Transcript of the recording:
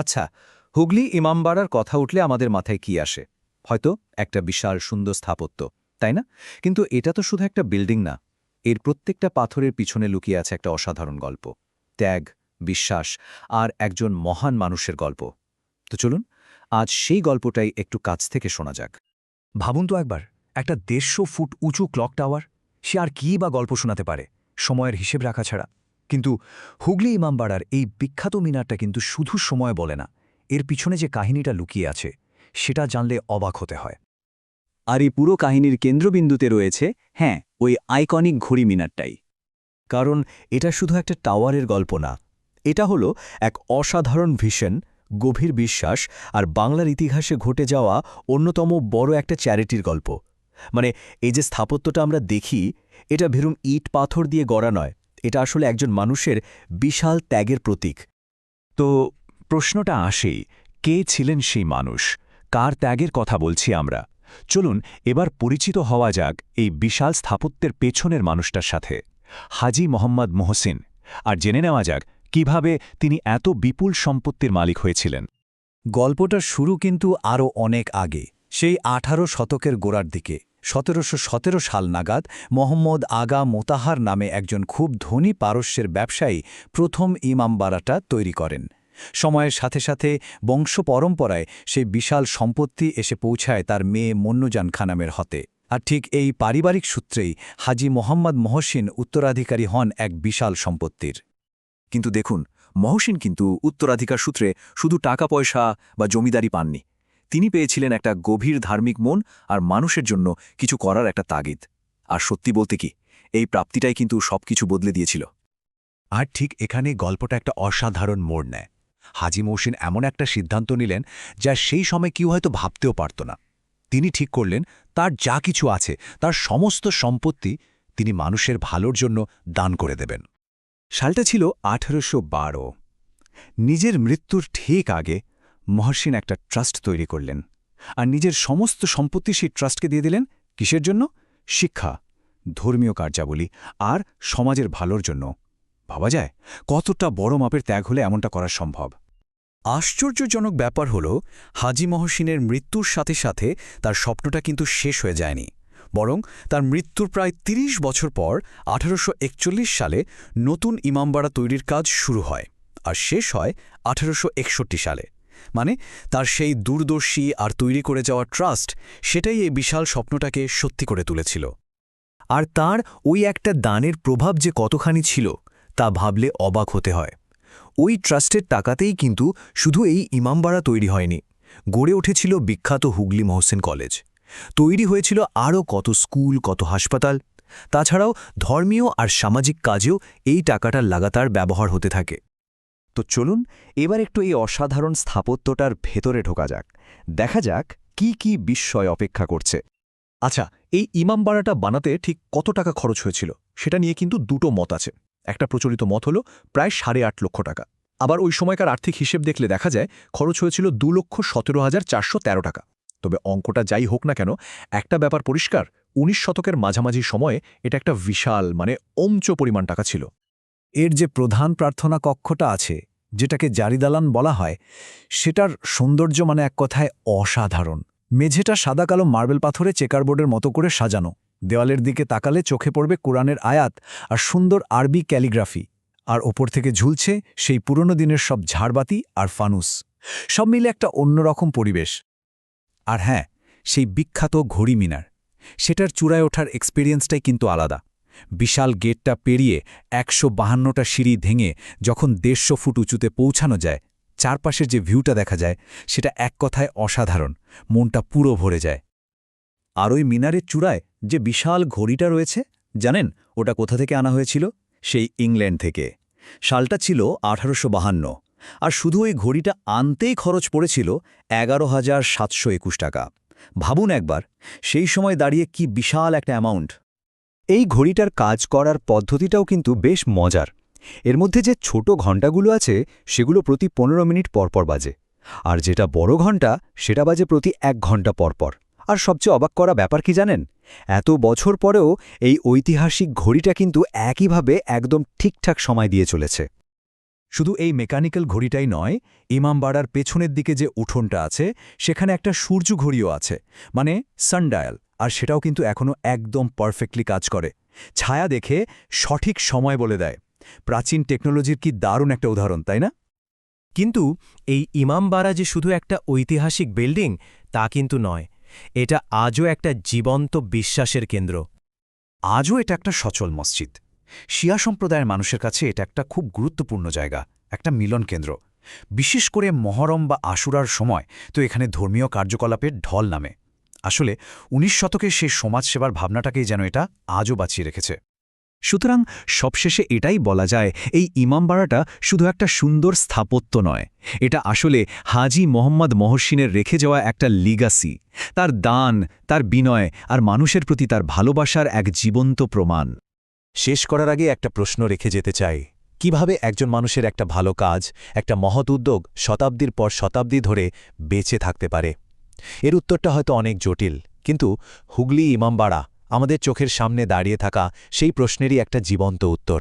আচ্ছা হুগলি ইমামবাড়ার কথা উঠলে আমাদের মাথায় কি আসে? হয়তো একটা বিশাল সুন্দর স্থাপত্য, তাই না? কিন্তু এটা তো শুধু একটা বিল্ডিং না, এর প্রত্যেকটা পাথরের পিছনে লুকিয়ে আছে একটা অসাধারণ গল্প, ত্যাগ, বিশ্বাস আর একজন মহান মানুষের গল্প। তো চলুন, আজ সেই গল্পটাই একটু কাছ থেকে শোনা যাক। ভাবুন তো একবার, একটা দেড়শো ফুট উঁচু ক্লক টাওয়ার, সে আর কী বা গল্প শোনাতে পারে, সময়ের হিসেব রাখা ছাড়া। কিন্তু হুগলি ইমামবাড়ার এই বিখ্যাত মিনারটা কিন্তু শুধু সময় বলে না এর পিছনে যে কাহিনীটা লুকিয়ে আছে সেটা জানলে অবাক হতে হয়। আর এই পুরো কাহিনীর কেন্দ্রবিন্দুতে রয়েছে হ্যাঁ ওই আইকনিক ঘড়ি মিনারটাই। কারণ এটা শুধু একটা টাওয়ারের গল্প না এটা হলো এক অসাধারণ ভিশন গভীর বিশ্বাস আর বাংলার ইতিহাসে ঘটে যাওয়া অন্যতম বড় একটা চ্যারিটির গল্প। মানে এই যে স্থাপত্যটা আমরা দেখি এটা ভেরুম ইট পাথর দিয়ে গড়া নয় এটা আসলে একজন মানুষের বিশাল ত্যাগের প্রতীক। তো প্রশ্নটা আসেই, কে ছিলেন সেই মানুষ? কার ত্যাগের কথা বলছি আমরা? চলুন এবার পরিচিত হওয়া যাক এই বিশাল স্থাপত্যের পেছনের মানুষটার সাথে, হাজি মোহাম্মদ মোহসিন। আর জেনে নেওয়া যাক, কীভাবে তিনি এত বিপুল সম্পত্তির মালিক হয়েছিলেন। গল্পটার শুরু কিন্তু আরও অনেক আগে, সেই আঠারো শতকের গোড়ার দিকে। সতেরোশো সতেরো সাল নাগাদ মোহাম্মদ আগা মোতাহার নামে একজন খুব ধনী পারস্যের ব্যবসায়ী প্রথম ইমামবাড়াটা তৈরি করেন। সময়ের সাথে সাথে বংশ পরম্পরায় সেই বিশাল সম্পত্তি এসে পৌঁছায় তার মেয়ে মন্নুজান খানামের হতে। আর ঠিক এই পারিবারিক সূত্রেই হাজি মোহাম্মদ মহসিন উত্তরাধিকারী হন এক বিশাল সম্পত্তির। কিন্তু দেখুন, মহসিন কিন্তু উত্তরাধিকার সূত্রে শুধু টাকা পয়সা বা জমিদারি পাননি। তিনি পেয়েছিলেন একটা গভীর ধার্মিক মন আর মানুষের জন্য কিছু করার একটা তাগিদ। আর সত্যি বলতে কি, এই প্রাপ্তিটাই কিন্তু সবকিছু বদলে দিয়েছিল। আর ঠিক এখানে গল্পটা একটা অসাধারণ মোড় নেয়। হাজি মৌসিন এমন একটা সিদ্ধান্ত নিলেন যা সেই সময় কেউ হয়তো ভাবতেও পারত না। তিনি ঠিক করলেন, তার যা কিছু আছে, তার সমস্ত সম্পত্তি তিনি মানুষের ভালোর জন্য দান করে দেবেন। সালটা ছিল আঠেরোশো নিজের মৃত্যুর ঠিক আগে মহর্ষিন একটা ট্রাস্ট তৈরি করলেন আর নিজের সমস্ত সম্পত্তি সেই ট্রাস্টকে দিয়ে দিলেন কিসের জন্য? শিক্ষা, ধর্মীয় কার্যাবলী আর সমাজের ভালোর জন্য। ভাবা যায়, কতটা বড় মাপের ত্যাগ হলে এমনটা করা সম্ভব? আশ্চর্যজনক ব্যাপার হল, হাজি মহসিনের মৃত্যুর সাথে সাথে তার স্বপ্নটা কিন্তু শেষ হয়ে যায়নি। বরং তার মৃত্যুর প্রায় ৩০ বছর পর আঠারোশ একচল্লিশ সালে নতুন ইমামবাড়া তৈরির কাজ শুরু হয়, আর শেষ হয় আঠারোশ একষট্টি সালে। মানে তার সেই দূরদর্শী আর তৈরি করে যাওয়া ট্রাস্ট সেটাই এই বিশাল স্বপ্নটাকে সত্যি করে তুলেছিল। আর তার ওই একটা দানের প্রভাব যে কতখানি ছিল, তা ভাবলে অবাক হতে হয়। ওই ট্রাস্টের টাকাতেই কিন্তু শুধু এই ইমামবাড়া তৈরি হয়নি, গড়ে উঠেছিল বিখ্যাত হুগলি মহসেন কলেজ। তৈরি হয়েছিল আরও কত স্কুল, কত হাসপাতাল। তাছাড়াও ধর্মীয় আর সামাজিক কাজেও এই টাকাটার লাগাতার ব্যবহার হতে থাকে। তো চলুন এবার একটু এই অসাধারণ স্থাপত্যটার ভেতরে ঢোকা যাক। দেখা যাক কি কি বিস্ময় অপেক্ষা করছে। আচ্ছা এই ইমামবাড়াটা বানাতে ঠিক কত টাকা খরচ হয়েছিল? সেটা নিয়ে কিন্তু দুটো মত আছে। একটা প্রচলিত মত হল প্রায় সাড়ে আট লক্ষ টাকা। আবার ওই সময়কার আর্থিক হিসেব দেখলে দেখা যায় খরচ হয়েছিল দু লক্ষ সতেরো হাজার চারশো তেরো টাকা। তবে অঙ্কটা যাই হোক না কেন, একটা ব্যাপার পরিষ্কার, উনিশ শতকের মাঝামাঝি সময়ে এটা একটা বিশাল মানে অঞ্চ পরিমাণ টাকা ছিল। এর যে প্রধান প্রার্থনা কক্ষটা আছে, যেটাকে জারিদালান বলা হয়, সেটার সৌন্দর্য মানে এক কথায় অসাধারণ। মেঝেটা সাদা কালো মার্বেল পাথরে চেকারবোর্ডের মতো করে সাজানো। দেওয়ালের দিকে তাকালে চোখে পড়বে কোরআনের আয়াত আর সুন্দর আরবি ক্যালিগ্রাফি। আর ওপর থেকে ঝুলছে সেই পুরনো দিনের সব ঝাড়বাতি আর ফানুস। সব মিলে একটা অন্যরকম পরিবেশ। আর হ্যাঁ সেই বিখ্যাত ঘড়ি মিনার। সেটার চূড়ায় ওঠার এক্সপিরিয়েন্সটাই কিন্তু আলাদা। বিশাল গেটটা পেরিয়ে একশো বাহান্নটা সিঁড়ি ভেঙে যখন দেড়শো ফুট উঁচুতে পৌঁছানো যায়, চারপাশের যে ভিউটা দেখা যায়, সেটা এক কথায় অসাধারণ, মনটা পুরো ভরে যায়। আর ওই মিনারের চূড়ায় যে বিশাল ঘড়িটা রয়েছে, জানেন ওটা কোথা থেকে আনা হয়েছিল? সেই ইংল্যান্ড থেকে। সালটা ছিল আঠারোশো বাহান্ন, আর শুধু ওই ঘড়িটা আনতেই খরচ পড়েছিল এগারো হাজার সাতশো একুশ টাকা। ভাবুন একবার, সেই সময় দাঁড়িয়ে কি বিশাল একটা অ্যামাউন্ট। এই ঘড়িটার কাজ করার পদ্ধতিটাও কিন্তু বেশ মজার। এর মধ্যে যে ছোট ঘণ্টাগুলো আছে, সেগুলো প্রতি পনেরো মিনিট পরপর বাজে। আর যেটা বড় ঘণ্টা, সেটা বাজে প্রতি এক ঘণ্টা পরপর। আর সবচেয়ে অবাক করা ব্যাপার কি জানেন? এত বছর পরেও এই ঐতিহাসিক ঘড়িটা কিন্তু একইভাবে একদম ঠিকঠাক সময় দিয়ে চলেছে। শুধু এই মেকানিক্যাল ঘড়িটাই নয়, ইমামবাড়ার পেছনের দিকে যে উঠোনটা আছে, সেখানে একটা সূর্য ঘড়িও আছে মানে সানডায়াল। আর সেটাও কিন্তু এখনও একদম পারফেক্টলি কাজ করে। ছায়া দেখে সঠিক সময় বলে দেয়। প্রাচীন টেকনোলজির কি দারুণ একটা উদাহরণ, তাই না? কিন্তু এই ইমামবাড়া যে শুধু একটা ঐতিহাসিক বিল্ডিং তা কিন্তু নয়। এটা আজও একটা জীবন্ত বিশ্বাসের কেন্দ্র। আজও এটা একটা সচল মসজিদ। শিয়া সম্প্রদায়ের মানুষের কাছে এটা একটা খুব গুরুত্বপূর্ণ জায়গা, একটা মিলন কেন্দ্র। বিশেষ করে মহরম বা আশুরার সময় তো এখানে ধর্মীয় কার্যকলাপের ঢল নামে। আসলে উনিশ শতকের সেই সমাজসেবার ভাবনাটাকেই যেন এটা আজও বাঁচিয়ে রেখেছে। সুতরাং সবশেষে এটাই বলা যায়, এই ইমামবাড়াটা শুধু একটা সুন্দর স্থাপত্য নয়, এটা আসলে হাজি মোহাম্মদ মহসিনের রেখে যাওয়া একটা লিগাসি, তার দান, তার বিনয় আর মানুষের প্রতি তার ভালোবাসার এক জীবন্ত প্রমাণ। শেষ করার আগে একটা প্রশ্ন রেখে যেতে চাই, কীভাবে একজন মানুষের একটা ভালো কাজ, একটা মহৎ উদ্যোগ শতাব্দীর পর শতাব্দী ধরে বেঁচে থাকতে পারে? এর উত্তরটা হয়তো অনেক জটিল, কিন্তু হুগলি ইমামবাড়া আমাদের চোখের সামনে দাঁড়িয়ে থাকা সেই প্রশ্নেরই একটা জীবন্ত উত্তর।